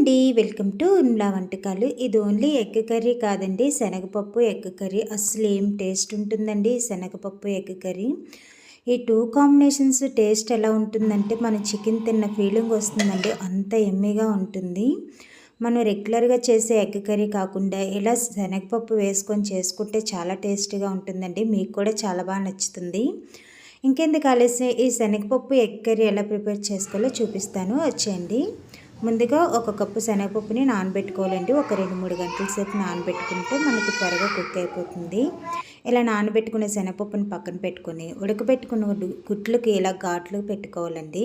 అండి. Welcome to ఉన్లా వంటకాలు. ఇది ఓన్లీ ఎగ్ కర్రీ కాదండి. శనగపప్పు ఎగ్ కర్రీ. అసలు ఏం టేస్ట్ ఉంటుందండి శనగపప్పు ఎగ్ కర్రీ? ఈ టూ కాంబినేషన్స్ టేస్ట్ ఎలా ఉంటుందంటే మనం చికెన్ తిన్న ఫీలింగ్ వస్తుందండి. అంత ఎమ్మిగా ఉంటుంది. మనం రెగ్యులర్గా చేసే ఎగ్ కర్రీ కాకుండా ఇలా శనగపప్పు వేసుకొని చేసుకుంటే చాలా టేస్టీగా ఉంటుందండి. మీకు కూడా చాలా బాగా నచ్చుతుంది. ఇంకెందుకు ఆలస్యం? ఈ శనగపప్పు ఎగ్ కర్రీ ఎలా ప్రిపేర్ చేసుకోవాలో చూపిస్తాను. వచ్చేయండి. ముందుగా ఒక కప్పు శనగపప్పుని నానబెట్టుకోవాలండి. ఒక రెండు మూడు గంటల సేపు నానబెట్టుకుంటే మనకి త్వరగా కుక్ అయిపోతుంది. ఇలా నానబెట్టుకునే శనగపప్పుని పక్కన పెట్టుకొని ఉడకబెట్టుకున్న గుట్లకి ఇలా ఘాట్లు పెట్టుకోవాలండి.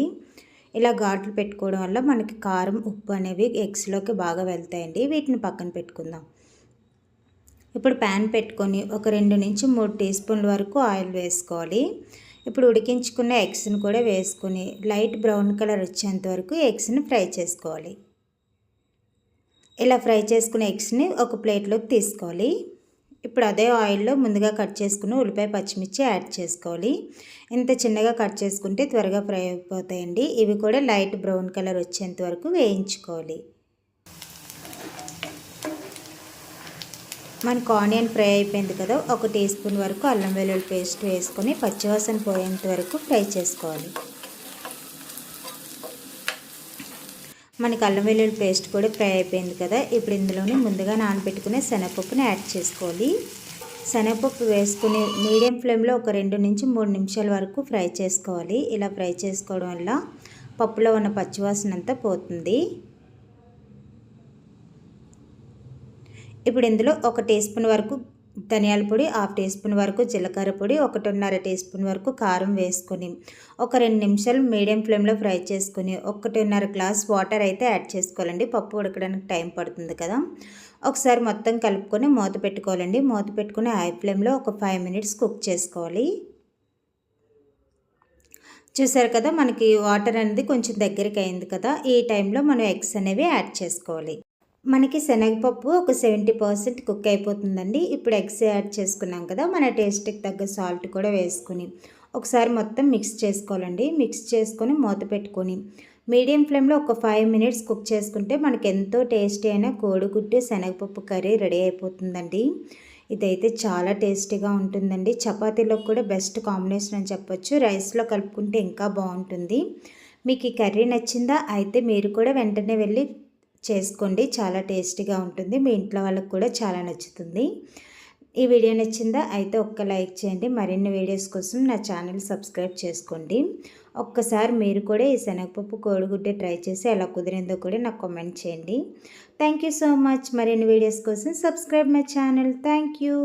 ఇలా ఘాట్లు పెట్టుకోవడం వల్ల మనకి కారం ఉప్పు అనేవి ఎగ్స్లోకి బాగా వెళ్తాయండి. వీటిని పక్కన పెట్టుకుందాం. ఇప్పుడు ప్యాన్ పెట్టుకొని ఒక రెండు నుంచి మూడు టీ స్పూన్ల వరకు ఆయిల్ వేసుకోవాలి. ఇప్పుడు ఉడికించుకున్న ఎగ్స్ని కూడా వేసుకుని లైట్ బ్రౌన్ కలర్ వచ్చేంత వరకు ఎగ్స్ని ఫ్రై చేసుకోవాలి. ఇలా ఫ్రై చేసుకున్న ఎగ్స్ని ఒక ప్లేట్లోకి తీసుకోవాలి. ఇప్పుడు అదే ఆయిల్లో ముందుగా కట్ చేసుకుని ఉల్లిపాయ పచ్చిమిర్చి యాడ్ చేసుకోవాలి. ఇంత చిన్నగా కట్ చేసుకుంటే త్వరగా ఫ్రై అయిపోతాయండి. ఇవి కూడా లైట్ బ్రౌన్ కలర్ వచ్చేంత వరకు వేయించుకోవాలి. మనకు ఆనియన్ ఫ్రై అయిపోయింది కదా ఒక టీ స్పూన్ వరకు అల్లం వెల్లుల్లి పేస్ట్ వేసుకొని పచ్చివాసన పోయేంత వరకు ఫ్రై చేసుకోవాలి. మనకి అల్లం వెల్లుల్లి పేస్ట్ కూడా ఫ్రై అయిపోయింది కదా ఇప్పుడు ఇందులోనే ముందుగా నానబెట్టుకునే శనగపప్పుని యాడ్ చేసుకోవాలి. శనగపప్పు వేసుకుని మీడియం ఫ్లేమ్లో ఒక రెండు నుంచి మూడు నిమిషాల వరకు ఫ్రై చేసుకోవాలి. ఇలా ఫ్రై చేసుకోవడం వల్ల పప్పులో ఉన్న పచ్చివాసన అంతా పోతుంది. ఇప్పుడు ఇందులో ఒక టీ స్పూన్ వరకు ధనియాల పొడి హాఫ్ టీ స్పూన్ వరకు జీలకర్ర పొడి ఒకటిన్నర టీ స్పూన్ వరకు కారం వేసుకొని ఒక రెండు నిమిషాలు మీడియం ఫ్లేమ్లో ఫ్రై చేసుకొని ఒకటిన్నర గ్లాస్ వాటర్ అయితే యాడ్ చేసుకోవాలండి. పప్పు ఉడకడానికి టైం పడుతుంది కదా. ఒకసారి మొత్తం కలుపుకొని మూత పెట్టుకోవాలండి. మూత పెట్టుకుని హై ఫ్లేమ్లో ఒక ఫైవ్ మినిట్స్ కుక్ చేసుకోవాలి. చూసారు కదా మనకి వాటర్ అనేది కొంచెం దగ్గరికి అయింది కదా. ఈ టైంలో మనం ఎగ్స్ అనేవి యాడ్ చేసుకోవాలి. మనకి శనగపప్పు ఒక సెవెంటీ పర్సెంట్ కుక్ అయిపోతుందండి. ఇప్పుడు ఎగ్స్ యాడ్ చేసుకున్నాం కదా మన టేస్ట్కి తగ్గ సాల్ట్ కూడా వేసుకుని ఒకసారి మొత్తం మిక్స్ చేసుకోవాలండి. మిక్స్ చేసుకొని మూత పెట్టుకొని మీడియం ఫ్లేమ్లో ఒక ఫైవ్ మినిట్స్ కుక్ చేసుకుంటే మనకి ఎంతో టేస్టీ అయిన కోడిగుడ్డు శనగపప్పు కర్రీ రెడీ అయిపోతుందండి. ఇదైతే చాలా టేస్టీగా ఉంటుందండి. చపాతీలో కూడా బెస్ట్ కాంబినేషన్ అని చెప్పొచ్చు. రైస్లో కలుపుకుంటే ఇంకా బాగుంటుంది. మీకు ఈ కర్రీ నచ్చిందా? అయితే మీరు కూడా వెంటనే వెళ్ళి చేసుకోండి. చాలా టేస్టీగా ఉంటుంది. మీ ఇంట్లో వాళ్ళకి కూడా చాలా నచ్చుతుంది. ఈ వీడియో నచ్చిందా? అయితే ఒక్క లైక్ చేయండి. మరిన్ని వీడియోస్ కోసం నా ఛానల్ సబ్స్క్రైబ్ చేసుకోండి. ఒక్కసారి మీరు కూడా ఈ శనగపప్పు కోడిగుడ్డ ట్రై చేసి ఎలా కుదిరిందో కూడా నాకు కామెంట్ చేయండి. Thank you so much. మరిన్ని వీడియోస్ కోసం subscribe my channel. Thank you.